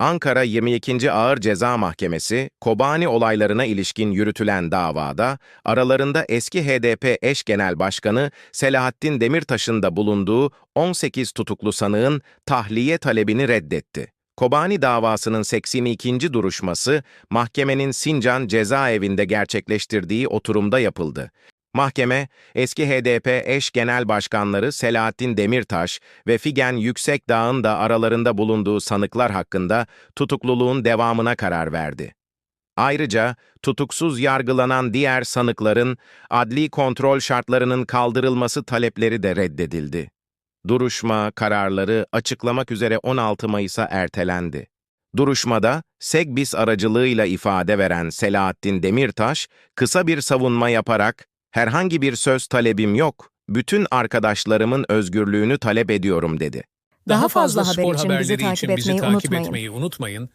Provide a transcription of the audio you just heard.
Ankara 22. Ağır Ceza Mahkemesi, Kobani olaylarına ilişkin yürütülen davada, aralarında eski HDP eş genel başkanı Selahattin Demirtaş'ın da bulunduğu 18 tutuklu sanığın tahliye talebini reddetti. Kobani davasının 82. duruşması, mahkemenin Sincan cezaevinde gerçekleştirdiği oturumda yapıldı. Mahkeme, eski HDP eş genel başkanları Selahattin Demirtaş ve Figen Yüksekdağ'ın da aralarında bulunduğu sanıklar hakkında tutukluluğun devamına karar verdi. Ayrıca tutuksuz yargılanan diğer sanıkların adli kontrol şartlarının kaldırılması talepleri de reddedildi. Duruşma kararları açıklamak üzere 16 Mayıs'a ertelendi. Duruşmada Segbis aracılığıyla ifade veren Selahattin Demirtaş kısa bir savunma yaparak herhangi bir söz talebim yok, bütün arkadaşlarımın özgürlüğünü talep ediyorum dedi. Daha fazla haber spor için bizi takip için bizi etmeyi takip unutmayın. etmeyi unutmayın.